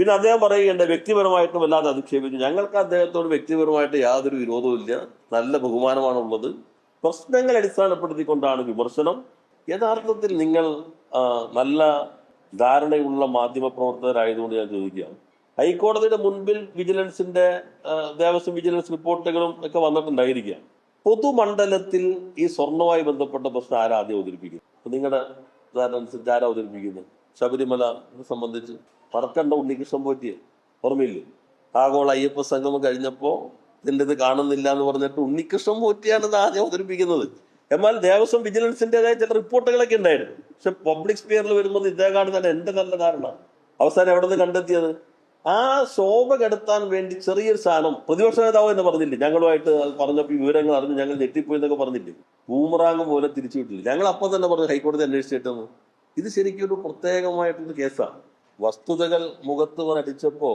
പിന്നെ അദ്ദേഹം പറയുകയുണ്ട് വ്യക്തിപരമായിട്ടും വല്ലാതെ അധിക്ഷേപിച്ചു. ഞങ്ങൾക്ക് അദ്ദേഹത്തോട് വ്യക്തിപരമായിട്ട് യാതൊരു വിരോധവുമില്ല നല്ല ബഹുമാനമാണുള്ളത്. പ്രശ്നങ്ങൾ അടിസ്ഥാനപ്പെടുത്തിക്കൊണ്ടാണ് വിമർശനം. യഥാർത്ഥത്തിൽ നിങ്ങൾ നല്ല ധാരണയുള്ള മാധ്യമ പ്രവർത്തകരായതുകൊണ്ട് ഞാൻ ചോദിക്കുകയാണ്. ഹൈക്കോടതിയുടെ മുൻപിൽ വിജിലൻസിന്റെ ദേവസ്വം വിജിലൻസ് റിപ്പോർട്ടുകളും ഒക്കെ വന്നിട്ടുണ്ടായിരിക്കുക പൊതുമണ്ഡലത്തിൽ ഈ സ്വർണവുമായി ബന്ധപ്പെട്ട പ്രശ്നം ആരാദ്യം ആദ്യം അവതരിപ്പിക്കുന്നത്? നിങ്ങളുടെ ധാരണ അനുസരിച്ച് ആരാ അവതരിപ്പിക്കുന്നത്? ശബരിമല സംബന്ധിച്ച്? പറക്കണ്ട ഉണ്ണികൃഷ്ണൻ പോറ്റിയെ. ഓർമ്മയില്ലേ? ആഗോള അയ്യപ്പ സംഗമം കഴിഞ്ഞപ്പോ ഇതിന്റെ ഇത് കാണുന്നില്ല എന്ന് പറഞ്ഞിട്ട് ഉണ്ണികൃഷ്ണൻ പോറ്റിയാണ് ഇത് ആദ്യം അവതരിപ്പിക്കുന്നത്. എന്നാൽ ദേവസ്വം വിജിലൻസിന്റേതായ ചില റിപ്പോർട്ടുകളൊക്കെ ഉണ്ടായിരുന്നു. പക്ഷെ പബ്ലിക് സ്പിയറിൽ വരുമ്പോൾ ഇദ്ദേഹമാണ് തന്നെ എന്റെ നല്ല ധാരണ. അവസാനം എവിടെ നിന്ന് കണ്ടെത്തിയത്? ആ ശോഭ കെടുത്താൻ വേണ്ടി ചെറിയൊരു സാധനം പ്രതിപക്ഷ നേതാവ് എന്ന് പറഞ്ഞില്ലേ? ഞങ്ങളുമായിട്ട് പറഞ്ഞപ്പോൾ വിവരങ്ങൾ അറിഞ്ഞ് ഞങ്ങൾ ഞെട്ടിപ്പോയി എന്നൊക്കെ പറഞ്ഞില്ലേ? ബൂമറാങ് പോലെ തിരിച്ചു വിട്ടില്ല? ഞങ്ങൾ അപ്പം തന്നെ പറഞ്ഞു ഹൈക്കോടതി അന്വേഷിച്ചിട്ടെന്ന്. ഇത് ശരിക്കും ഒരു പ്രത്യേകമായിട്ടുള്ള കേസാണ്. വസ്തുതകൾ മുഖത്ത് അടിച്ചപ്പോ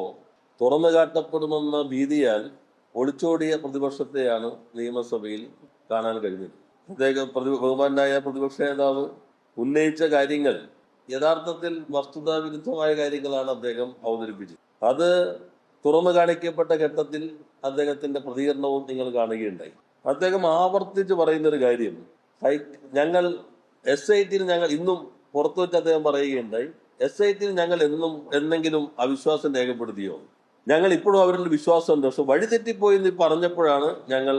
തുറന്നു കാട്ടപ്പെടുമെന്ന ഭീതിയാൽ ഒളിച്ചോടിയ പ്രതിപക്ഷത്തെയാണ് നിയമസഭയിൽ കാണാൻ കഴിഞ്ഞത്. പ്രത്യേകം പ്രതി ബഹുമാനായ പ്രതിപക്ഷ നേതാവ് ഉന്നയിച്ച കാര്യങ്ങൾ യഥാർത്ഥത്തിൽ വസ്തുതാ വിരുദ്ധമായ കാര്യങ്ങളാണ് അദ്ദേഹം അവതരിപ്പിച്ചത്. അത് തുറന്നു കാണിക്കപ്പെട്ട ഘട്ടത്തിൽ അദ്ദേഹത്തിന്റെ പ്രതികരണവും നിങ്ങൾ കാണുകയുണ്ടായി. അദ്ദേഹം ആവർത്തിച്ച് പറയുന്ന ഒരു കാര്യം ഞങ്ങൾ എസ് ഐ ടിയിൽ ഞങ്ങൾ ഇന്നും പുറത്തു വെച്ച് അദ്ദേഹം പറയുകയുണ്ടായി എസ് ഐ ടിയിൽ ഞങ്ങൾ എന്നും എന്തെങ്കിലും അവിശ്വാസം രേഖപ്പെടുത്തിയോ? ഞങ്ങൾ ഇപ്പോഴും അവരിൽ വിശ്വാസമുണ്ട് പക്ഷെ വഴിതെറ്റിപ്പോയി എന്ന് പറഞ്ഞപ്പോഴാണ് ഞങ്ങൾ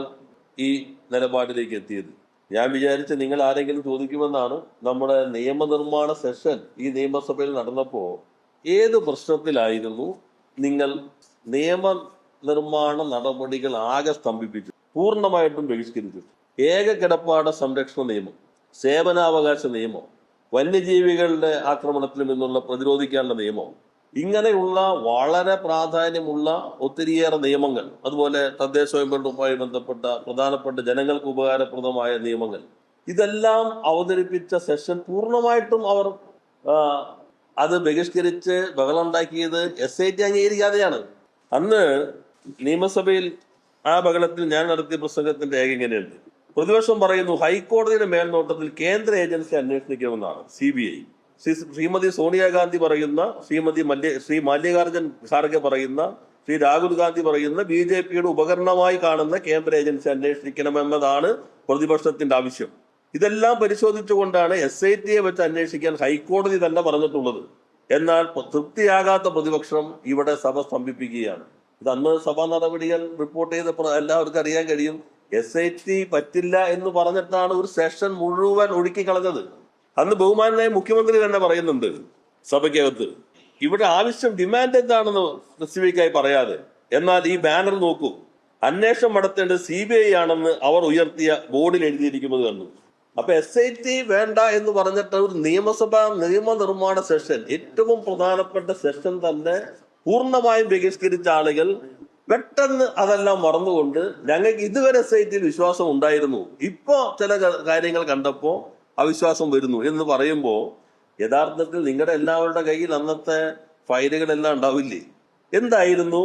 ഈ നിലപാടിലേക്ക് എത്തിയത്. ഞാൻ വിചാരിച്ച് നിങ്ങൾ ആരെങ്കിലും ചോദിക്കുമെന്നാണ് നമ്മുടെ നിയമനിർമ്മാണ സെഷൻ ഈ നിയമസഭയിൽ നടന്നപ്പോൾ ഏത് പ്രശ്നത്തിലായിരുന്നു നിങ്ങൾ നിയമ നിർമ്മാണ നടപടികൾ ആകെ സ്തംഭിപ്പിച്ചു പൂർണമായിട്ടും ബഹിഷ്കരിച്ചു? ഏക കിടപ്പാട സംരക്ഷണ നിയമം സേവനാവകാശ നിയമം വന്യജീവികളുടെ ആക്രമണത്തിൽ നിന്നുള്ള പ്രതിരോധിക്കാനുള്ള നിയമം. ഇങ്ങനെയുള്ള വളരെ പ്രാധാന്യമുള്ള ഒത്തിരിയേറെ നിയമങ്ങൾ അതുപോലെ തദ്ദേശ സ്വയംഭരണവുമായി ബന്ധപ്പെട്ട പ്രധാനപ്പെട്ട ജനങ്ങൾക്ക് ഉപകാരപ്രദമായ നിയമങ്ങൾ ഇതെല്ലാം അവതരിപ്പിച്ച സെഷൻ പൂർണമായിട്ടും അവർ അത് ബഹിഷ്കരിച്ച് ബഹളമുണ്ടാക്കിയത് എസ് ഐ ടി അംഗീകരിക്കാതെയാണ്. അന്ന് നിയമസഭയിൽ ആ ബഹളത്തിൽ ഞാൻ നടത്തിയ പ്രസംഗത്തിന്റെ ഏക ഇങ്ങനെയുണ്ട്. പ്രതിപക്ഷം പറയുന്നു ഹൈക്കോടതിയുടെ മേൽനോട്ടത്തിൽ കേന്ദ്ര agency അന്വേഷിക്കണമെന്നാണ് C B I. Shri Shrimati Sonia Gandhi പറയുന്ന ശ്രീമതി മല്യ ശ്രീ മല്ലികാർജുൻ ഖാർഗെ പറയുന്ന ശ്രീ രാഹുൽ ഗാന്ധി പറയുന്ന ബി ജെ പിയുടെ ഉപകരണമായി കാണുന്ന കേന്ദ്ര ഏജൻസി അന്വേഷിക്കണമെന്നതാണ് പ്രതിപക്ഷത്തിന്റെ ആവശ്യം. ഇതെല്ലാം പരിശോധിച്ചുകൊണ്ടാണ് എസ് ഐ ടിയെ വെച്ച് അന്വേഷിക്കാൻ ഹൈക്കോടതി തന്നെ പറഞ്ഞിട്ടുള്ളത്. എന്നാൽ തൃപ്തിയാകാത്ത പ്രതിപക്ഷം ഇവിടെ സഭ സ്തംഭിപ്പിക്കുകയാണ്. ഇത് അന്ന് സഭാ നടപടികൾ റിപ്പോർട്ട് ചെയ്തപ്പോൾ എല്ലാവർക്കും അറിയാൻ കഴിയും. എസ് ഐ ടി പറ്റില്ല എന്ന് പറഞ്ഞിട്ടാണ് ഒരു സെഷൻ മുഴുവൻ ഒഴുക്കി കളഞ്ഞത്. അന്ന് ബഹുമാനായ മുഖ്യമന്ത്രി തന്നെ പറയുന്നുണ്ട് സഭയ്ക്കകത്ത്. ഇവിടെ ആവശ്യം ഡിമാൻഡ് എന്താണെന്ന് സ്പെസിഫിക്കായി പറയാതെ. എന്നാൽ ഈ ബാനർ നോക്കൂ. അന്വേഷണം നടത്തേണ്ടത് സി ബി ഐ ആണെന്ന് അവർ ഉയർത്തിയ ബോർഡിൽ എഴുതിയിരിക്കുന്നത് കണ്ടു. അപ്പൊ എസ് ഐ ടി വേണ്ട എന്ന് പറഞ്ഞിട്ട് ഒരു നിയമസഭാ നിയമനിർമ്മാണ സെഷൻ ഏറ്റവും പ്രധാനപ്പെട്ട സെഷൻ തന്നെ പൂർണമായും ബഹിഷ്കരിച്ച ആളുകൾ പെട്ടെന്ന് അതെല്ലാം മറന്നുകൊണ്ട് ഞങ്ങൾക്ക് ഇതുവരെ സൈറ്റിൽ വിശ്വാസം ഉണ്ടായിരുന്നു. ഇപ്പോ ചില കാര്യങ്ങൾ കണ്ടപ്പോൾ അവിശ്വാസം വരുന്നു എന്ന് പറയുമ്പോൾ യഥാർത്ഥത്തിൽ നിങ്ങളുടെ എല്ലാവരുടെ കയ്യിൽ അന്നത്തെ ഫയലുകളെല്ലാം ഉണ്ടാവില്ലേ? എന്തായിരുന്നു?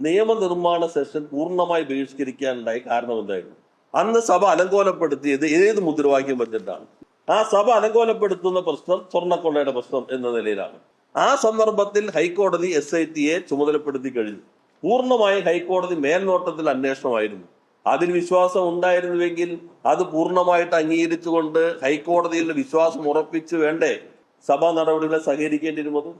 നിയമനിർമ്മാണ സെഷൻ പൂർണമായി ബഹിഷ്കരിക്കാനുണ്ടായി കാരണം എന്തായിരുന്നു? അന്ന് സഭ അലങ്കോലപ്പെടുത്തിയത് ഏത് മുദ്രാവാക്യം വെച്ചിട്ടാണ്? ആ സഭ അലങ്കോലപ്പെടുത്തുന്ന പ്രശ്നം സ്വർണക്കൊള്ളയുടെ പ്രശ്നം എന്ന നിലയിലാണ്. ആ സന്ദർഭത്തിൽ ഹൈക്കോടതി എസ് ഐ ടിയെ ചുമതലപ്പെടുത്തി കഴിഞ്ഞു. പൂർണമായി ഹൈക്കോടതി മേൽനോട്ടത്തിൽ അന്വേഷണമായിരുന്നു. അതിന് വിശ്വാസം ഉണ്ടായിരുന്നുവെങ്കിൽ അത് പൂർണമായിട്ട് അംഗീകരിച്ചുകൊണ്ട് ഹൈക്കോടതിയിൽ വിശ്വാസം ഉറപ്പിച്ച് വേണ്ടേ? സഭാ നടപടികളെ സഹകരിക്കേണ്ടിയിരുന്നത്?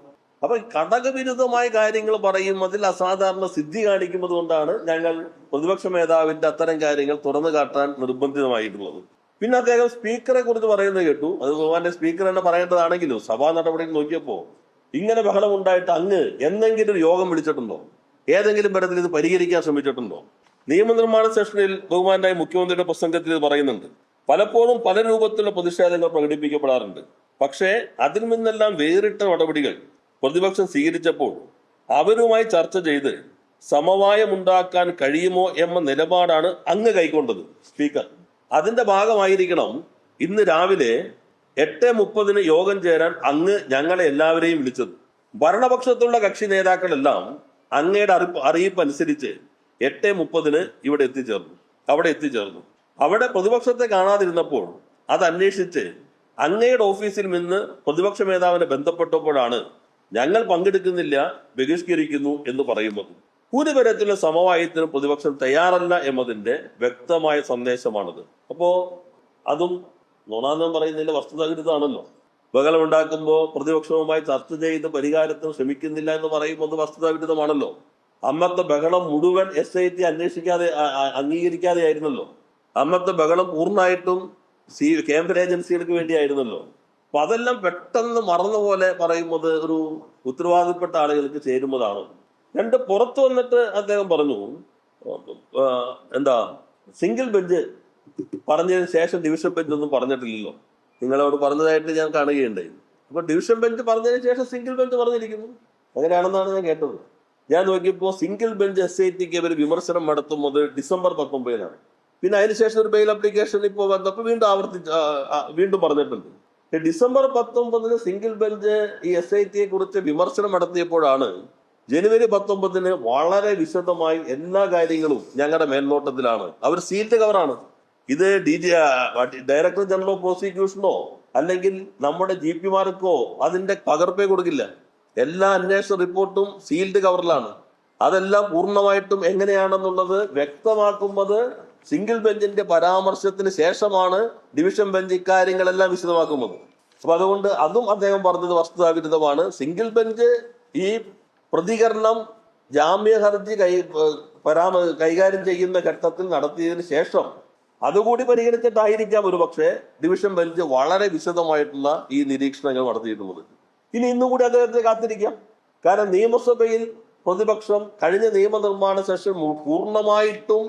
അപ്പൊ ഘടകവിരുദ്ധമായ കാര്യങ്ങൾ പറയും അതിൽ അസാധാരണ സിദ്ധി കാണിക്കുന്നത് കൊണ്ടാണ് ഞങ്ങൾ പ്രതിപക്ഷ മേധാവിന്റെ അത്തരം കാര്യങ്ങൾ തുറന്നു കാട്ടാൻ നിർബന്ധിതമായിട്ടുള്ളത്. പിന്നെ അദ്ദേഹം സ്പീക്കറെ കുറിച്ച് പറയുന്നത് കേട്ടു. അത് ഭഗവാന്റെ സ്പീക്കർ തന്നെ പറയേണ്ടതാണെങ്കിലും സഭാ നടപടികൾ നോക്കിയപ്പോ ഇങ്ങനെ ബഹളം ഉണ്ടായിട്ട് അങ്ങ് എന്തെങ്കിലും ഒരു യോഗം വിളിച്ചിട്ടുണ്ടോ? ഏതെങ്കിലും തരത്തിൽ ഇത് പരിഹരിക്കാൻ ശ്രമിച്ചിട്ടുണ്ടോ? നിയമനിർമ്മാണ സെഷനിൽ ബഹുമാനായ മുഖ്യമന്ത്രിയുടെ പ്രസംഗത്തിൽ ഇത് പറയുന്നുണ്ട്. പലപ്പോഴും പല രൂപത്തിലുള്ള പ്രതിഷേധങ്ങൾ പ്രകടിപ്പിക്കപ്പെടാറുണ്ട്. പക്ഷേ അതിൽ നിന്നെല്ലാം വേറിട്ട നടപടികൾ പ്രതിപക്ഷം സ്വീകരിച്ചപ്പോൾ അവരുമായി ചർച്ച ചെയ്ത് സമവായമുണ്ടാക്കാൻ കഴിയുമോ എന്ന നിലപാടാണ് അങ്ങ് കൈക്കൊണ്ടത്. സ്പീക്കർ അതിന്റെ ഭാഗമായിരിക്കണം ഇന്ന് രാവിലെ എട്ട് മുപ്പതിന് യോഗം ചേരാൻ അങ്ങ് ഞങ്ങളെ എല്ലാവരെയും വിളിച്ചത്. ഭരണപക്ഷത്തുള്ള കക്ഷി നേതാക്കളെല്ലാം അങ്ങയുടെ അറിയിപ്പ് അറിയിപ്പ് അനുസരിച്ച് എട്ട് മുപ്പതിന് ഇവിടെ എത്തിച്ചേർന്നു. അവിടെ എത്തിച്ചേർന്നു. അവിടെ പ്രതിപക്ഷത്തെ കാണാതിരുന്നപ്പോൾ അത് അന്വേഷിച്ച് അങ്ങയുടെ ഓഫീസിൽ നിന്ന് പ്രതിപക്ഷ മേധാവിനെ ബന്ധപ്പെട്ടപ്പോഴാണ് ഞങ്ങൾ പങ്കെടുക്കുന്നില്ല ബഹിഷ്കരിക്കുന്നു എന്ന് പറയുന്നത്. ഒരു തരത്തിലുള്ള സമവായത്തിനും പ്രതിപക്ഷം തയ്യാറല്ല എന്നതിന്റെ വ്യക്തമായ സന്ദേശമാണിത്. അപ്പോ അതും നുണാന്നും പറയുന്നതിന്റെ വസ്തുതാവിരുദ്ധമാണല്ലോ ബഹളം ഉണ്ടാക്കുമ്പോൾ പ്രതിപക്ഷവുമായി ചർച്ച ചെയ്ത് പരിഹാരത്തിന് ശ്രമിക്കുന്നില്ല എന്ന് പറയുന്നത് വസ്തുതാവിരുദ്ധമാണല്ലോ. അന്നത്തെ ബഹളം മുഴുവൻ എസ് ഐ ടി അന്വേഷിക്കാതെ അംഗീകരിക്കാതെ ആയിരുന്നല്ലോ. അന്നത്തെ ബഹളം പൂർണമായിട്ടും സി കേന്ദ്ര ഏജൻസികൾക്ക് വേണ്ടിയായിരുന്നല്ലോ. അപ്പൊ അതെല്ലാം പെട്ടെന്ന് മറന്ന പോലെ പറയുന്നത് ഒരു ഉത്തരവാദിപ്പെട്ട ആളുകൾക്ക് ചേരുന്നതാണ് രണ്ട് പുറത്തു വന്നിട്ട് അദ്ദേഹം പറഞ്ഞു എന്താ സിംഗിൾ ബെഞ്ച് പറഞ്ഞതിന് ശേഷം ഡിവിഷൻ ബെഞ്ച് ഒന്നും പറഞ്ഞിട്ടില്ലല്ലോ. നിങ്ങളോട് പറഞ്ഞതായിട്ട് ഞാൻ കാണുകയുണ്ടായി. അപ്പൊ ഡിവിഷൻ ബെഞ്ച് പറഞ്ഞതിന് ശേഷം സിംഗിൾ ബെഞ്ച് പറഞ്ഞിരിക്കുന്നു. അങ്ങനെയാണെന്നാണ് ഞാൻ കേട്ടത്. ഞാൻ നോക്കിയപ്പോൾ സിംഗിൾ ബെഞ്ച് എസ് ഐ ടിക്ക് അവർ വിമർശനം നടത്തുന്നത് ഡിസംബർ പത്തൊമ്പതിനാണ്. പിന്നെ അതിനുശേഷം ഒരു ബെയിൽ അപ്ലിക്കേഷൻ ഇപ്പോൾ വന്നപ്പോൾ വീണ്ടും ആവർത്തിച്ച് വീണ്ടും പറഞ്ഞിട്ടുണ്ട്. ഡിസംബർ പത്തൊമ്പതിന് സിംഗിൾ ബെഞ്ച് ഈ എസ് ഐ ടിയെ കുറിച്ച് വിമർശനം നടത്തിയപ്പോഴാണ് ജനുവരി പത്തൊമ്പതിന് വളരെ വിശദമായി എല്ലാ കാര്യങ്ങളും ഞങ്ങളുടെ മേൽനോട്ടത്തിലാണ്. അവർ സീറ്റ് കവറാണ് ഇത് D G director general of പ്രോസിക്യൂഷനോ അല്ലെങ്കിൽ നമ്മുടെ ജി പിമാർക്കോ അതിന്റെ പകർപ്പേ കൊടുക്കില്ല. എല്ലാ അന്വേഷണ റിപ്പോർട്ടും സീൽഡ് കവറിലാണ് അതെല്ലാം പൂർണമായിട്ടും എങ്ങനെയാണെന്നുള്ളത് വ്യക്തമാക്കുന്നത് സിംഗിൾ ബെഞ്ചിന്റെ പരാമർശത്തിന് ശേഷമാണ് ഡിവിഷൻ ബെഞ്ച് ഇക്കാര്യങ്ങളെല്ലാം വിശദമാക്കുന്നത്. അപ്പൊ അതുകൊണ്ട് അതും അദ്ദേഹം പറഞ്ഞത് വസ്തുതാവിരുദ്ധമാണ്. സിംഗിൾ ബെഞ്ച് ഈ പ്രതികരണം ജാമ്യ ഹർജി കൈ പരാമ കൈകാര്യം ചെയ്യുന്ന ഘട്ടത്തിൽ നടത്തിയതിനു ശേഷം അതുകൂടി പരിഗണിച്ചിട്ടായിരിക്കാം ഒരു പക്ഷേ ഡിവിഷൻ ബെഞ്ച് വളരെ വിശദമായിട്ടുള്ള ഈ നിരീക്ഷണങ്ങൾ നടത്തിയിട്ടുള്ളത്. ഇനി ഇന്നും കൂടി അദ്ദേഹത്തെ കാത്തിരിക്കാം. കാരണം നിയമസഭയിൽ പ്രതിപക്ഷം കഴിഞ്ഞ നിയമനിർമ്മാണ സെഷൻ പൂർണമായിട്ടും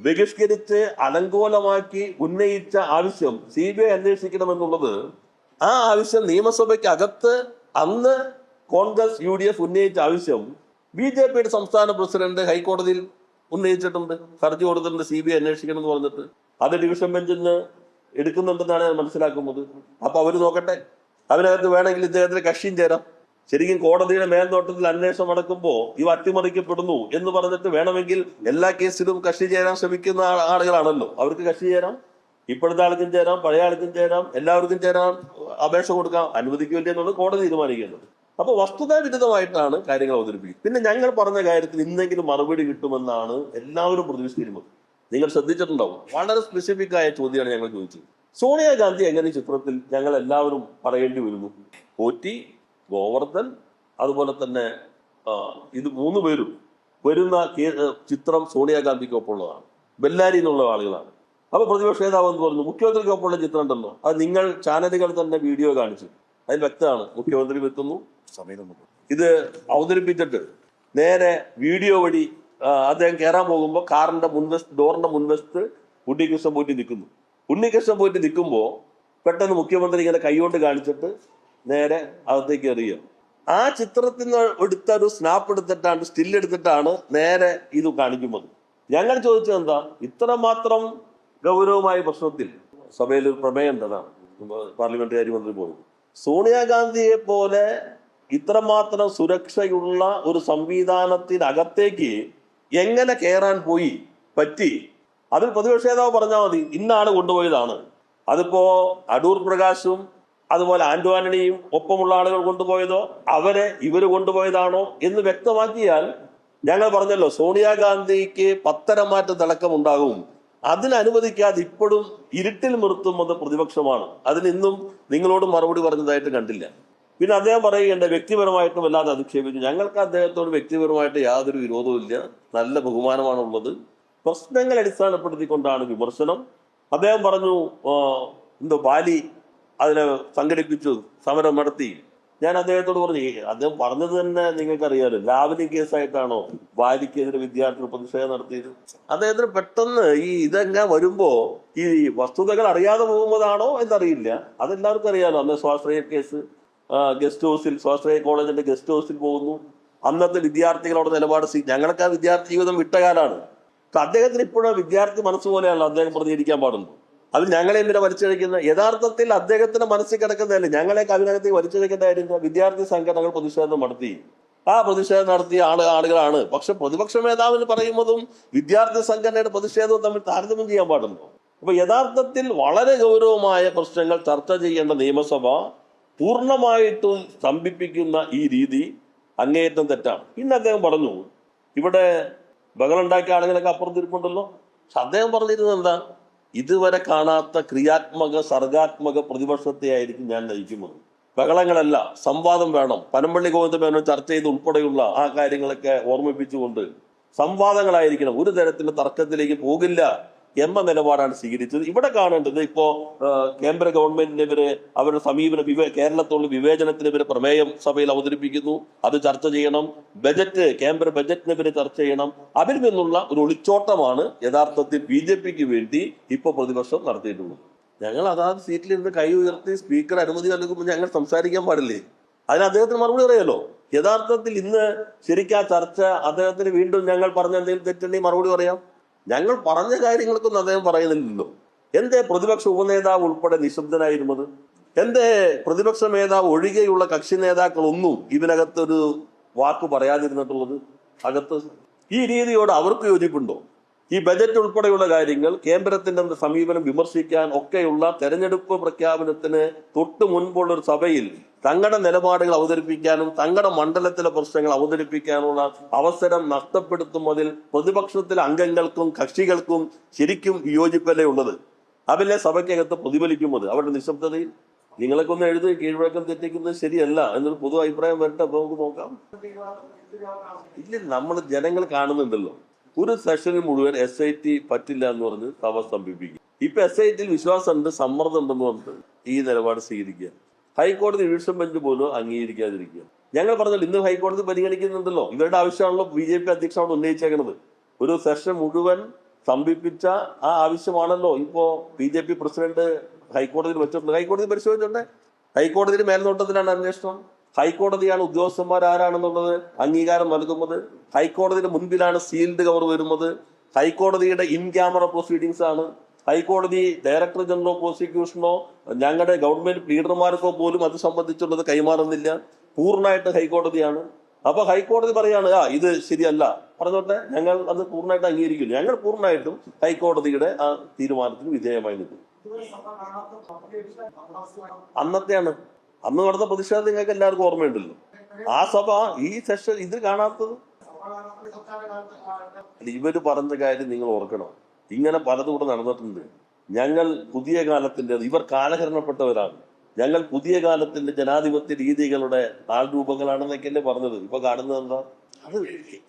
ബഹിഷ്കരിച്ച് അലങ്കോലമാക്കി ഉന്നയിച്ച ആവശ്യം സി ബി ഐ അന്വേഷിക്കണമെന്നുള്ളത് ആ ആവശ്യം നിയമസഭയ്ക്ക് അകത്ത് അന്ന് കോൺഗ്രസ് യു ഡി എഫ് ഉന്നയിച്ച ആവശ്യം ബി ജെ പിയുടെ സംസ്ഥാന പ്രസിഡന്റ് ഹൈക്കോടതിയിൽ ഉന്നയിച്ചിട്ടുണ്ട്. ഹർജി കൊടുത്തിട്ടുണ്ട് സി ബി ഐ അന്വേഷിക്കണം എന്ന് പറഞ്ഞിട്ട്. അത് ഡിവിഷൻ ബെഞ്ചിൽ നിന്ന് എടുക്കുന്നുണ്ടെന്നാണ് ഞാൻ മനസ്സിലാക്കുന്നത്. അപ്പൊ അവർ നോക്കട്ടെ. അതിനകത്ത് വേണമെങ്കിൽ ഇദ്ദേഹത്തിന് കക്ഷിയും ചേരാം. ശരിക്കും കോടതിയുടെ മേൽനോട്ടത്തിൽ അന്വേഷണം നടക്കുമ്പോൾ ഇവ അട്ടിമറിക്കപ്പെടുന്നു എന്ന് പറഞ്ഞിട്ട് വേണമെങ്കിൽ എല്ലാ കേസിലും കക്ഷി ചേരാൻ ശ്രമിക്കുന്ന ആളുകളാണല്ലോ. അവർക്ക് കക്ഷി ചേരാം. ഇപ്പോഴത്തെ ആൾക്കും ചേരാം പഴയ ആൾക്കും ചേരാം എല്ലാവർക്കും ചേരാൻ അപേക്ഷ കൊടുക്കാം അനുവദിക്കില്ല എന്നുള്ളത് കോടതി തീരുമാനിക്കുന്നത് അപ്പൊ വസ്തുതാ വിരുദ്ധമായിട്ടാണ് കാര്യങ്ങൾ അവതരിപ്പിക്കുന്നത്. പിന്നെ ഞങ്ങൾ പറഞ്ഞ കാര്യത്തിൽ ഇന്നെങ്കിലും മറുപടി കിട്ടുമെന്നാണ് എല്ലാവരും പ്രതീക്ഷിച്ചിരുന്നത് നിങ്ങൾ ശ്രദ്ധിച്ചിട്ടുണ്ടാവും. വളരെ സ്പെസിഫിക് ആയ ചോദ്യമാണ് ഞങ്ങൾ ചോദിച്ചത്. സോണിയാഗാന്ധി എങ്ങനെ ചിത്രത്തിൽ ഞങ്ങൾ എല്ലാവരും പറയേണ്ടി വരുന്നു? പോറ്റി ഗോവർദ്ധൻ അതുപോലെ തന്നെ ഇത് മൂന്ന് പേരും വരുന്ന ചിത്രം സോണിയാഗാന്ധിക്കൊപ്പമുള്ളതാണ് ബെല്ലാരി എന്നുള്ള ആളുകളാണ്. അപ്പൊ പ്രതിപക്ഷ നേതാവ് എന്ന് പറഞ്ഞു? മുഖ്യമന്ത്രിക്കൊപ്പമുള്ള ചിത്രം ഉണ്ടല്ലോ. അത് നിങ്ങൾ ചാനലുകൾ തന്നെ വീഡിയോ കാണിച്ചു. അതിൽ വ്യക്തമാണ്. മുഖ്യമന്ത്രി വെക്കുന്നു. ഇത് അവതരിപ്പിച്ചിട്ട് നേരെ വീഡിയോ വഴി അദ്ദേഹം കയറാൻ പോകുമ്പോൾ കാറിന്റെ മുൻവശത്ത് ഡോറിന്റെ മുൻവശത്ത് ഉണ്ണികൃഷ്ണൻ പോയിട്ട് നിൽക്കുന്നു. ഉണ്ണികൃഷ്ണൻ പോയിട്ട് നിൽക്കുമ്പോൾ പെട്ടെന്ന് മുഖ്യമന്ത്രി ഇങ്ങനെ കൈകൊണ്ട് കാണിച്ചിട്ട് നേരെ അകത്തേക്ക് എറിയുക. ആ ചിത്രത്തിൽ നിന്ന് എടുത്ത ഒരു സ്നാപ്പ് എടുത്തിട്ടാണ് സ്റ്റിൽ എടുത്തിട്ടാണ് നേരെ ഇത് കാണിക്കുന്നത് ഞങ്ങൾ ചോദിച്ചത് എന്താ? ഇത്രമാത്രം ഗൗരവമായ പ്രശ്നത്തിൽ സഭയിൽ ഒരു പ്രമേയം ഉണ്ടതാണ് പാർലമെന്റ് കാര്യമന്ത്രി പോയത്. സോണിയാഗാന്ധിയെ പോലെ ഇത്രമാത്രം സുരക്ഷയുള്ള ഒരു സംവിധാനത്തിനകത്തേക്ക് എങ്ങനെ കയറാൻ പോയി പറ്റി? അതിൽ പ്രതിപക്ഷേതാവ് പറഞ്ഞാൽ മതി ഇന്നാണ് കൊണ്ടുപോയതാണ്. അതിപ്പോ അടൂർ പ്രകാശും അതുപോലെ ആന്റോ ഒപ്പമുള്ള ആളുകൾ കൊണ്ടുപോയതോ അവരെ ഇവർ കൊണ്ടുപോയതാണോ എന്ന് വ്യക്തമാക്കിയാൽ ഞങ്ങൾ പറഞ്ഞല്ലോ സോണിയാഗാന്ധിക്ക് പത്തരമാറ്റ തിളക്കം ഉണ്ടാകും അതിനനുവദിക്കാതെ ഇപ്പോഴും ഇരുട്ടിൽ നിർത്തുന്നത് പ്രതിപക്ഷമാണ്. അതിനിന്നും നിങ്ങളോട് മറുപടി പറഞ്ഞതായിട്ട് കണ്ടില്ല. പിന്നെ അദ്ദേഹം പറയുകയുണ്ട് വ്യക്തിപരമായിട്ടും വല്ലാതെ അധിക്ഷേപിച്ചു. ഞങ്ങൾക്ക് അദ്ദേഹത്തോട് വ്യക്തിപരമായിട്ട് യാതൊരു വിരോധവും ഇല്ല. നല്ല ബഹുമാനമാണുള്ളത്. പ്രശ്നങ്ങൾ അടിസ്ഥാനപ്പെടുത്തിക്കൊണ്ടാണ് വിമർശനം. അദ്ദേഹം പറഞ്ഞു എന്തോ ബാലി അതിനെ സംഘടിപ്പിച്ചു സമരം നടത്തി. ഞാൻ അദ്ദേഹത്തോട് പറഞ്ഞു "ഏയ് അദ്ദേഹം പറഞ്ഞത് തന്നെ നിങ്ങൾക്കറിയാലോ ലാവലിംഗ് കേസായിട്ടാണോ ബാലിക്കെതിരെ വിദ്യാർത്ഥികൾ പ്രതിഷേധം നടത്തിയത്? അദ്ദേഹത്തിന് പെട്ടെന്ന് ഈ ഇതെങ്ങനെ വരുമ്പോ ഈ വസ്തുതകൾ അറിയാതെ പോകുന്നതാണോ എന്നറിയില്ല. അതെല്ലാവർക്കും അറിയാലോ അന്ന് സ്വാശ്രയ കേസ്. ഗസ്റ്റ് ഹൗസിൽ സ്വാശ്രയ കോളേജിന്റെ ഗസ്റ്റ് ഹൗസിൽ പോകുന്നു. അന്നത്തെ വിദ്യാർത്ഥികളോട് നിലപാട് ഞങ്ങളൊക്കെ ആ വിദ്യാർത്ഥി ജീവിതം വിട്ട കാലാണ്. അദ്ദേഹത്തിന് ഇപ്പോഴും വിദ്യാർത്ഥി മനസ്സ് പോലെയാണല്ലോ അദ്ദേഹം പ്രതികരിക്കാൻ പാടുള്ളൂ. അത് ഞങ്ങളെ എന്തിനാ വലിച്ചഴിക്കുന്ന യഥാർത്ഥത്തിൽ അദ്ദേഹത്തിന്റെ മനസ്സിൽ കിടക്കുന്നതല്ലേ. ഞങ്ങളെ അതിനകത്ത് വലിച്ചഴിക്കേണ്ട കാര്യം വിദ്യാർത്ഥി സംഘടനകൾ പ്രതിഷേധം നടത്തി. ആ പ്രതിഷേധം നടത്തിയ ആൾ ആളുകളാണ്. പക്ഷെ പ്രതിപക്ഷ മേധാവിന് പറയുന്നതും വിദ്യാർത്ഥി സംഘടനയുടെ പ്രതിഷേധവും തമ്മിൽ താരതമ്യം ചെയ്യാൻ പാടുണ്ടോ അപ്പൊ യഥാർത്ഥത്തിൽ വളരെ ഗൗരവമായ പ്രശ്നങ്ങൾ ചർച്ച ചെയ്യേണ്ട നിയമസഭ പൂർണമായിട്ടും സ്തംഭിപ്പിക്കുന്ന ഈ രീതി അങ്ങേയറ്റം തെറ്റാണ്. പിന്നെ അദ്ദേഹം പറഞ്ഞു ഇവിടെ ബഹളുണ്ടാക്കിയ ആളുകളൊക്കെ അപ്പുറത്തിരിപ്പുണ്ടല്ലോ. പക്ഷെ അദ്ദേഹം പറഞ്ഞിരുന്നത് എന്താ? ഇതുവരെ കാണാത്ത ക്രിയാത്മക സർഗാത്മക പ്രതിപക്ഷത്തെ ആയിരിക്കും ഞാൻ നയിക്കുന്നത്. ബഹളങ്ങളല്ല സംവാദം വേണം. പനമ്പള്ളി ഗോവിന്ദ മേനോ ചർച്ച ചെയ്ത് ഉൾപ്പെടെയുള്ള ആ കാര്യങ്ങളൊക്കെ ഓർമ്മിപ്പിച്ചുകൊണ്ട് സംവാദങ്ങളായിരിക്കണം. ഒരു തരത്തിലും തർക്കത്തിലേക്ക് പോകില്ല. എന്ന നിലപാടാണ് സ്വീകരിച്ചത്. ഇവിടെ കാണേണ്ടത് ഇപ്പോ കേന്ദ്ര ഗവൺമെന്റിനെതിരെ അവരുടെ സമീപന വിവേ കേരളത്തോട് വിവേചനത്തിനെതിരെ പ്രമേയം സഭയിൽ അവതരിപ്പിക്കുന്നു. അത് ചർച്ച ചെയ്യണം. ബജറ്റ് കേന്ദ്ര ബജറ്റിനെതിരെ ചർച്ച ചെയ്യണം. അതിൽ നിന്നുള്ള ഒരു ഒളിച്ചോട്ടമാണ് യഥാർത്ഥത്തിൽ ബി ജെ പിക്ക് വേണ്ടി ഇപ്പൊ പ്രതിപക്ഷം നടത്തിയിട്ടുള്ളത്. ഞങ്ങൾ അതാത് സീറ്റിൽ ഇരുന്ന് കൈ ഉയർത്തി സ്പീക്കർ അനുമതി നൽകുമ്പോൾ ഞങ്ങൾ സംസാരിക്കാൻ പാടില്ലേ? അതിന് അദ്ദേഹത്തിന് മറുപടി അറിയാലോ യഥാർത്ഥത്തിൽ ഇന്ന് ശരിക്കും ചർച്ച അദ്ദേഹത്തിന് വീണ്ടും ഞങ്ങൾ പറഞ്ഞ എന്തെങ്കിലും തെറ്റുണ്ടെങ്കിൽ മറുപടി പറയാം. ഞങ്ങൾ പറഞ്ഞ കാര്യങ്ങൾക്കൊന്നും അദ്ദേഹം പറയുന്നില്ലല്ലോ. എന്തേ പ്രതിപക്ഷ ഉപനേതാവ് ഉൾപ്പെടെ നിശബ്ദനായിരുന്നത്? എന്തേ പ്രതിപക്ഷ നേതാവ് ഒഴികെയുള്ള കക്ഷി നേതാക്കളൊന്നും ഇതിനകത്തൊരു വാക്ക് പറയാതിരുന്നിട്ടുള്ളത്? അകത്ത് ഈ രീതിയോട് അവർക്ക് യോജിപ്പുണ്ടോ? ഈ ബജറ്റ് ഉൾപ്പെടെയുള്ള കാര്യങ്ങൾ കേന്ദ്രത്തിന്റെ സമീപനം വിമർശിക്കാൻ ഒക്കെയുള്ള തെരഞ്ഞെടുപ്പ് പ്രഖ്യാപനത്തിന് തൊട്ടു മുൻപുള്ള ഒരു സഭയിൽ തങ്ങളുടെ നിലപാടുകൾ അവതരിപ്പിക്കാനും തങ്ങളുടെ മണ്ഡലത്തിലെ പ്രശ്നങ്ങൾ അവതരിപ്പിക്കാനുള്ള അവസരം നഷ്ടപ്പെടുത്തുന്നതിൽ പ്രതിപക്ഷത്തിലെ അംഗങ്ങൾക്കും കക്ഷികൾക്കും ശരിക്കും വിയോജിപ്പല്ലേ ഉള്ളത്? അവരിലെ സഭയ്ക്കകത്ത് പ്രതിഫലിക്കുന്നത്? അവരുടെ നിശബ്ദതയിൽ? നിങ്ങളൊക്കെ ഒന്ന് എഴുതി കീഴ്വഴക്കം തെറ്റിക്കുന്നത് ശരിയല്ല എന്നൊരു പൊതു അഭിപ്രായം വരട്ടെ. അപ്പൊ നമുക്ക് നോക്കാം. ഇല്ല നമ്മൾ ജനങ്ങൾ കാണുന്നുണ്ടല്ലോ. ഒരു സെഷൻ മുഴുവൻ എസ് ഐ ടി പറ്റില്ല എന്ന് പറഞ്ഞ് സഭ സ്തംഭിപ്പിക്കും. ഇപ്പൊ എസ് ഐ ടിയിൽ വിശ്വാസമുണ്ട് സമ്മർദ്ദം ഉണ്ടെന്ന് പറഞ്ഞിട്ട് ഈ നിലപാട് സ്വീകരിക്കുക. ഹൈക്കോടതി ഡിവിഷൻ ബെഞ്ച് പോലും അംഗീകരിക്കാതിരിക്കുക. ഞങ്ങൾ പറഞ്ഞല്ലോ ഇന്ന് ഹൈക്കോടതി പരിഗണിക്കുന്നുണ്ടല്ലോ. ഇവരുടെ ആവശ്യമാണല്ലോ ബി ജെ പി അധ്യക്ഷനോട് ഉന്നയിച്ചേക്കുന്നത് ഒരു സെഷൻ മുഴുവൻ സ്തംഭിപ്പിച്ച ആ ആവശ്യമാണല്ലോ ഇപ്പോ ബി ജെ പി പ്രസിഡന്റ് ഹൈക്കോടതിയിൽ വെച്ചിട്ടുണ്ട്. ഹൈക്കോടതി പരിശോധിച്ചിട്ടുണ്ട് ഹൈക്കോടതിയുടെ മേൽനോട്ടത്തിലാണ് അന്വേഷണം. ഹൈക്കോടതിയാണ് ഉദ്യോഗസ്ഥന്മാർ ആരാണെന്നുള്ളത് അംഗീകാരം നൽകുന്നത്. ഹൈക്കോടതിയുടെ മുൻപിലാണ് സീൽഡ് കവർ വരുന്നത്. ഹൈക്കോടതിയുടെ ഇൻ ക്യാമറ പ്രൊസീഡിങ്സ് ആണ്. ഹൈക്കോടതി ഡയറക്ടർ ജനറൽ പ്രോസിക്യൂഷനോ ഞങ്ങളുടെ ഗവൺമെന്റ് ലീഡർമാർക്കോ പോലും അത് സംബന്ധിച്ചുള്ളത് കൈമാറുന്നില്ല. പൂർണമായിട്ട് ഹൈക്കോടതിയാണ്. അപ്പൊ ഹൈക്കോടതി പറയാണ് ആ ഇത് ശരിയല്ല. പറഞ്ഞോട്ടെ ഞങ്ങൾ അത് പൂർണമായിട്ട് അംഗീകരിക്കില്ല. ഞങ്ങൾ പൂർണമായിട്ടും ഹൈക്കോടതിയുടെ ആ തീരുമാനത്തിന് വിധേയമായി നിൽക്കും അന്നത്തെയാണ് അന്ന് നടന്ന പ്രതിഷേധം നിങ്ങൾക്ക് എല്ലാവർക്കും ഓർമ്മയുണ്ടല്ലോ. ആ സഭ ഈ സെഷൻ ഇത് കാണാത്തത്. ഇവർ പറഞ്ഞ കാര്യം നിങ്ങൾ ഓർക്കണം. ഇങ്ങനെ പലതും കൂടെ നടന്നിട്ടുണ്ട്. ഞങ്ങൾ പുതിയ കാലത്തിന്റെ ഇവർ കാലഹരണപ്പെട്ടവരാണ്. ഞങ്ങൾ പുതിയ കാലത്തിന്റെ ജനാധിപത്യ രീതികളുടെ ആൾരൂപങ്ങളാണെന്നൊക്കെയല്ലേ പറഞ്ഞത്? ഇപ്പൊ കാണുന്നത് എന്താ? അത്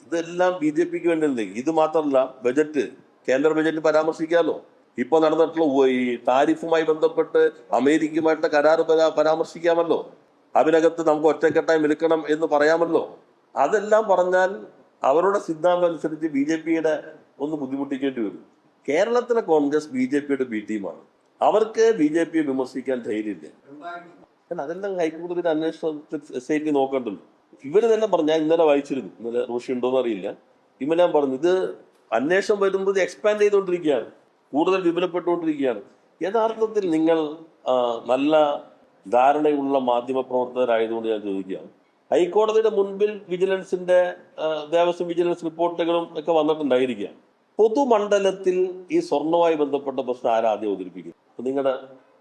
ഇതെല്ലാം ബി ജെ പിക്ക് വേണ്ടിയല്ലേ? ഇത് മാത്രമല്ല ബജറ്റ്. കേന്ദ്ര ബജറ്റ് പരാമർശിക്കാമല്ലോ ഇപ്പൊ നടന്നിട്ടുള്ള ഈ താരിഫുമായി ബന്ധപ്പെട്ട് അമേരിക്കയുമായിട്ട് കരാർ പരാ- പരാമർശിക്കാമല്ലോ. അതിനകത്ത് നമുക്ക് ഒറ്റക്കെട്ടായി നിൽക്കണം എന്ന് പറയാമല്ലോ. അതെല്ലാം പറഞ്ഞാൽ അവരുടെ സിദ്ധാന്തം അനുസരിച്ച് ബി ജെ പിയുടെ ഒന്ന് ബുദ്ധിമുട്ടിക്കേണ്ടി വരും. കേരളത്തിലെ കോൺഗ്രസ് ബി ജെ പിയുടെ ബി ടീമാണ്. അവർക്ക് ബി ജെ പിയെ വിമർശിക്കാൻ ധൈര്യമില്ല. അതെല്ലാം ഹൈക്കോടതിയുടെ അന്വേഷണത്തിൽ എസ് ഐ ടി ഇവർ തന്നെ പറഞ്ഞു ഞാൻ ഇന്നലെ വായിച്ചിരുന്നു. ഇന്നലെ റോഷി ഉണ്ടോന്ന് അറിയില്ല. ഇവ ഞാൻ പറഞ്ഞു ഇത് അന്വേഷണം വരുമ്പോൾ എക്സ്പാൻഡ് ചെയ്തുകൊണ്ടിരിക്കുകയാണ്. കൂടുതൽ വിപുലപ്പെട്ടുകൊണ്ടിരിക്കുകയാണ്. യഥാർത്ഥത്തിൽ നിങ്ങൾ നല്ല ധാരണയുള്ള മാധ്യമ പ്രവർത്തകരായതുകൊണ്ട് ഞാൻ ചോദിക്കുകയാണ്. ഹൈക്കോടതിയുടെ മുൻപിൽ വിജിലൻസിന്റെ ദേവസ്വം വിജിലൻസ് റിപ്പോർട്ടുകളും ഒക്കെ വന്നിട്ടുണ്ടായിരിക്കുക പൊതുമണ്ഡലത്തിൽ ഈ സ്വർണവുമായി ബന്ധപ്പെട്ട പ്രശ്നം ആരാ ആദ്യം അവതരിപ്പിക്കുന്നത്? നിങ്ങളുടെ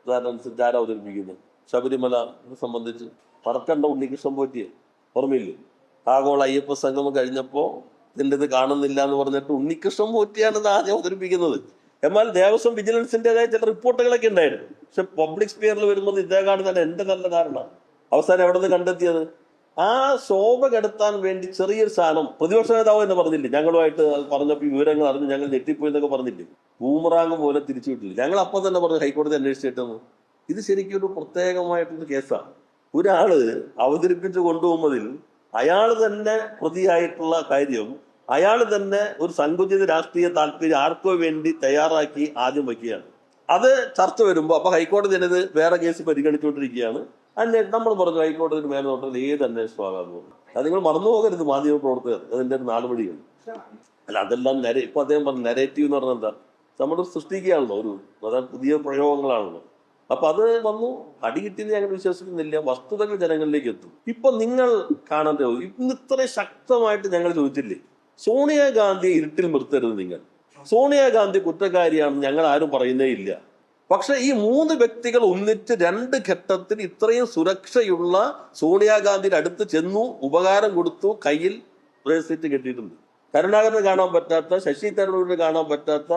ധാരണ അനുസരിച്ച് ആരാ അവതരിപ്പിക്കുന്നത്? ശബരിമല സംബന്ധിച്ച് പറക്കണ്ട ഉണ്ണികൃഷ്ണൻ പോറ്റിയ ഓർമ്മയില്ലേ? ആഗോള അയ്യപ്പ സംഗമം കഴിഞ്ഞപ്പോ ഇതിന്റെ ഇത് കാണുന്നില്ല എന്ന് പറഞ്ഞിട്ട് ഉണ്ണികൃഷ്ണൻ പോറ്റിയാണ് ഇത് ആദ്യം അവതരിപ്പിക്കുന്നത്. എന്നാൽ ദേവസ്വം വിജിലൻസിന്റെതായ ചില റിപ്പോർട്ടുകളൊക്കെ ഉണ്ടായിരുന്നു. പക്ഷെ പബ്ലിക് സ്പിയറിൽ വരുമ്പോൾ ഇതേ കാണുന്നതാണ് എന്റെ നല്ല ധാരണ. അവസാനം എവിടെ നിന്ന് കണ്ടെത്തിയത്? ആ ശോഭ കെടുത്താൻ വേണ്ടി ചെറിയൊരു സാധനം പ്രതിപക്ഷ നേതാവ് എന്ന് പറഞ്ഞില്ലേ? ഞങ്ങളുമായിട്ട് പറഞ്ഞപ്പോൾ വിവരങ്ങൾ അറിഞ്ഞ് ഞങ്ങൾ ഞെട്ടിപ്പോയി എന്നൊക്കെ പറഞ്ഞില്ലേ? ബൂമറാങ് പോലെ തിരിച്ചു വിട്ടില്ല? ഞങ്ങൾ അപ്പം തന്നെ പറഞ്ഞു ഹൈക്കോടതി അന്വേഷിച്ചിട്ടെന്ന് ഇത് ശരിക്കും ഒരു പ്രത്യേകമായിട്ടുള്ള കേസാണ്. ഒരാൾ അവതരിപ്പിച്ച് കൊണ്ടുപോകുന്നതിൽ അയാൾ തന്നെ പ്രതിയായിട്ടുള്ള കാര്യം അയാൾ തന്നെ ഒരു സങ്കുചിത രാഷ്ട്രീയ താല്പര്യം ആർക്കോ വേണ്ടി തയ്യാറാക്കി ആദ്യം വയ്ക്കുകയാണ്. അത് ചർച്ച വരുമ്പോൾ അപ്പൊ ഹൈക്കോടതി ഇത് വേറെ കേസ് പരിഗണിച്ചുകൊണ്ടിരിക്കുകയാണ്. അന്വേഷണം നമ്മൾ പറഞ്ഞു ഹൈക്കോടതിയുടെ മേൽനോട്ടത്തിൽ ഏത് അന്വേഷണമാകാന്ന് പറഞ്ഞു. അത് നിങ്ങൾ മറന്നു പോകരുത് മാധ്യമ പ്രവർത്തകർ. അതിന്റെ ഒരു നാടുപടികൾ അല്ല അതെല്ലാം നര ഇപ്പൊ അദ്ദേഹം പറഞ്ഞു നെരേറ്റീവ് എന്ന് പറഞ്ഞാൽ എന്താ? നമ്മൾ സൃഷ്ടിക്കുകയാണല്ലോ ഒരു അതായത് പുതിയ പ്രയോഗങ്ങളാണല്ലോ. അപ്പൊ അത് വന്നു. അടി കിട്ടിയെന്ന് ഞങ്ങൾ വിശ്വസിക്കുന്നില്ല. വസ്തുതകൾ ജനങ്ങളിലേക്ക് എത്തും. ഇപ്പൊ നിങ്ങൾ കാണേണ്ട ഇന്ന് ഇത്രയും ശക്തമായിട്ട് ഞങ്ങൾ ചോദിച്ചില്ലേ? സോണിയാഗാന്ധിയെ ഇരുട്ടിൽ നിർത്തരുത് നിങ്ങൾ. സോണിയാഗാന്ധി കുറ്റക്കാരിയാണെന്ന് ഞങ്ങൾ ആരും പറയുന്നേ ഇല്ല. പക്ഷെ ഈ മൂന്ന് വ്യക്തികൾ ഒന്നിച്ച് രണ്ട് ഘട്ടത്തിൽ ഇത്രയും സുരക്ഷയുള്ള സോണിയാഗാന്ധിയുടെ അടുത്ത് ചെന്നു ഉപകാരം കൊടുത്തു കയ്യിൽ ബ്രേസ്ലെറ്റ് കെട്ടിയിട്ടുണ്ട്. കരുണാകരന് കാണാൻ പറ്റാത്ത ശശി തരൂരിന് കാണാൻ പറ്റാത്ത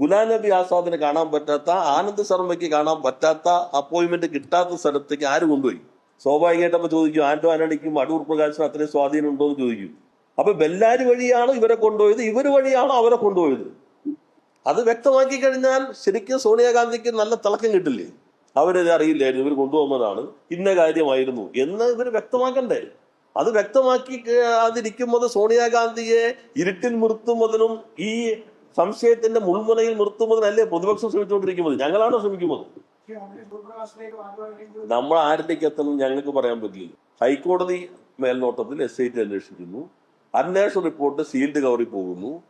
ഗുലാം നബി ആസാദിന് കാണാൻ പറ്റാത്ത ആനന്ദ് ശർമ്മയ്ക്ക് കാണാൻ പറ്റാത്ത അപ്പോയിന്റ്മെന്റ് കിട്ടാത്ത സ്ഥലത്തേക്ക് ആര് കൊണ്ടുപോയി? സ്വാഭാവികമായിട്ട് അപ്പൊ ചോദിക്കും ആന്റോ ആനടിക്കും അടൂർ പ്രകാശിനും അത്രയും സ്വാധീനം ഉണ്ടോ എന്ന് ചോദിക്കും. അപ്പൊ ബെല്ലാരി വഴിയാണ് ഇവരെ കൊണ്ടുപോയത് ഇവർ വഴിയാണ് അവരെ കൊണ്ടുപോയത്. അത് വ്യക്തമാക്കി കഴിഞ്ഞാൽ ശരിക്കും സോണിയാഗാന്ധിക്ക് നല്ല തിളക്കം കിട്ടില്ലേ? അവരത് അറിയില്ലായിരുന്നു ഇവർ കൊണ്ടുപോകുന്നതാണ് ഇന്ന കാര്യമായിരുന്നു എന്ന് ഇവർ വ്യക്തമാക്കണ്ടേ? അത് വ്യക്തമാക്കി അതിരിക്കുമ്പോൾ സോണിയാഗാന്ധിയെ ഇരുട്ടിൽ നിർത്തുന്നതിനും ഈ സംശയത്തിന്റെ മുൾമുനയിൽ നിർത്തുന്നതിനല്ലേ പ്രതിപക്ഷം ശ്രമിച്ചുകൊണ്ടിരിക്കുന്നത്? ഞങ്ങളാണോ ശ്രമിക്കുന്നത്? നമ്മൾ ആരിലേക്ക് എത്തണം ഞങ്ങൾക്ക് പറയാൻ പറ്റില്ല. ഹൈക്കോടതി മേൽനോട്ടത്തിൽ എസ് ഐ ടി അന്വേഷിക്കുന്നു. അന്വേഷണ റിപ്പോർട്ട് സീൽഡ് കവറിൽ പോകുന്നു.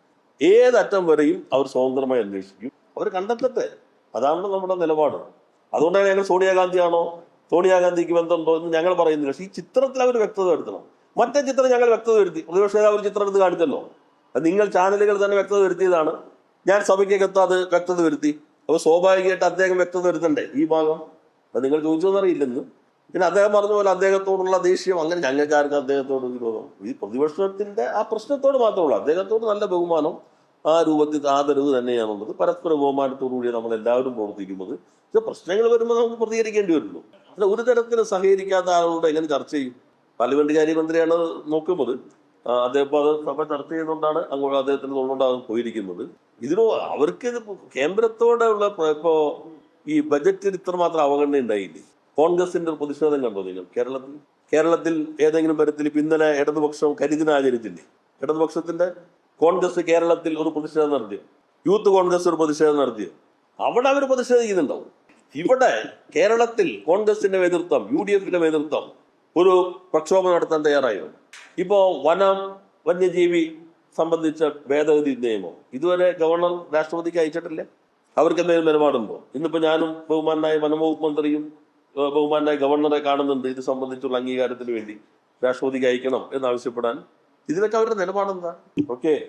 ഏതറ്റം വരെയും അവർ സ്വതന്ത്രമായി അന്വേഷിക്കും. അവർ കണ്ടെത്തട്ടെ. അതാണ് നമ്മുടെ നിലപാട്. അതുകൊണ്ടാണ് ഞങ്ങൾ സോണിയാഗാന്ധിയാണോ സോണിയാഗാന്ധിക്ക് ബന്ധമുണ്ടോ എന്ന് ഞങ്ങൾ പറയുന്നില്ല. പക്ഷേ ഈ ചിത്രത്തിൽ അവർ വ്യക്തത വരുത്തണം. മറ്റേ ചിത്രം ഞങ്ങൾ വ്യക്തത വരുത്തി. പ്രതിപക്ഷ അവർ ചിത്രം എടുത്ത് കാണിച്ചല്ലോ. നിങ്ങൾ ചാനലുകൾ തന്നെ വ്യക്തത വരുത്തിയതാണ്. ഞാൻ സഭയ്ക്കകത്ത് അത് വ്യക്തത വരുത്തി. അപ്പോൾ സ്വാഭാവികമായിട്ട് അദ്ദേഹം വ്യക്തത വരുത്തണ്ടേ ഈ ഭാഗം? അത് നിങ്ങൾ ചോദിച്ചോന്നറിയില്ലെന്ന് പിന്നെ അദ്ദേഹം പറഞ്ഞ പോലെ അദ്ദേഹത്തോടുള്ള ദേഷ്യം അങ്ങനെ ഞങ്ങൾക്കാർക്ക് അദ്ദേഹത്തോട് വിരോധം ഈ പ്രതിപക്ഷത്തിന്റെ ആ പ്രശ്നത്തോട് മാത്രമേ ഉള്ളൂ അദ്ദേഹത്തോട് നല്ല ബഹുമാനം ആ രൂപത്തിൽ ആദരവ് തന്നെയാണുള്ളത് പരസ്പര ബഹുമാനത്തോടുകൂടി നമ്മൾ എല്ലാവരും പ്രവർത്തിക്കുന്നത്. പക്ഷെ പ്രശ്നങ്ങൾ വരുമ്പോൾ നമുക്ക് പ്രതികരിക്കേണ്ടി വരുള്ളൂ. അല്ല ഒരു തരത്തിലും സഹകരിക്കാത്ത ആളുകളോട് എങ്ങനെ ചർച്ച ചെയ്യും? പാർലമെന്റ് കാര്യമന്ത്രിയാണ് നോക്കുന്നത്. അദ്ദേഹം അത് സഭ ചർച്ച ചെയ്യുന്നതുകൊണ്ടാണ് അങ്ങോട്ട് അദ്ദേഹത്തിന് തൊണ്ടുകൊണ്ടാണ് പോയിരിക്കുന്നത്. ഇതിനോ അവർക്ക് കേന്ദ്രത്തോടെ ഉള്ള ഇപ്പോ ഈ ബജറ്റിൽ ഇത്രമാത്രം അവഗണന ഉണ്ടായില്ലേ? കോൺഗ്രസിന്റെ ഒരു പ്രതിഷേധം കണ്ടോ നിങ്ങൾ? കേരളത്തിൽ? കേരളത്തിൽ ഏതെങ്കിലും തരത്തിൽ ഇന്നലെ ഇടതുപക്ഷം കരിദിനം ആചരിച്ചില്ലേ? ഇടതുപക്ഷത്തിന്റെ കോൺഗ്രസ് കേരളത്തിൽ ഒരു പ്രതിഷേധം നടത്തി. യൂത്ത് കോൺഗ്രസ് ഒരു പ്രതിഷേധം നടത്തി. അവിടെ അവർ പ്രതിഷേധിക്കുന്നുണ്ടാവും ഇവിടെ കേരളത്തിൽ കോൺഗ്രസിന്റെ നേതൃത്വം യു ഡി എഫിന്റെ നേതൃത്വം ഒരു പ്രക്ഷോഭം നടത്താൻ തയ്യാറായോ ഇപ്പോ വനം വന്യജീവി സംബന്ധിച്ച ഭേദഗതി നിയമം. ഇതുവരെ ഗവർണർ രാഷ്ട്രപതിക്ക് അയച്ചിട്ടില്ല. അവർക്ക് എന്തെങ്കിലും നിലപാടുണ്ടോ? ഇന്നിപ്പോ ഞാനും ബഹുമാനായ വനംവകുപ്പ് മന്ത്രിയും ബഹുമാനായ ഗവർണറെ കാണുന്നുണ്ട്. ഇത് സംബന്ധിച്ചുള്ള അംഗീകാരത്തിന് വേണ്ടി. രാഷ്ട്രപതിക്ക് അയക്കണം എന്നാവശ്യപ്പെടാൻ. ഇതിലൊക്കെ അവരുടെ നിലപാടെന്താ? ഓക്കെ.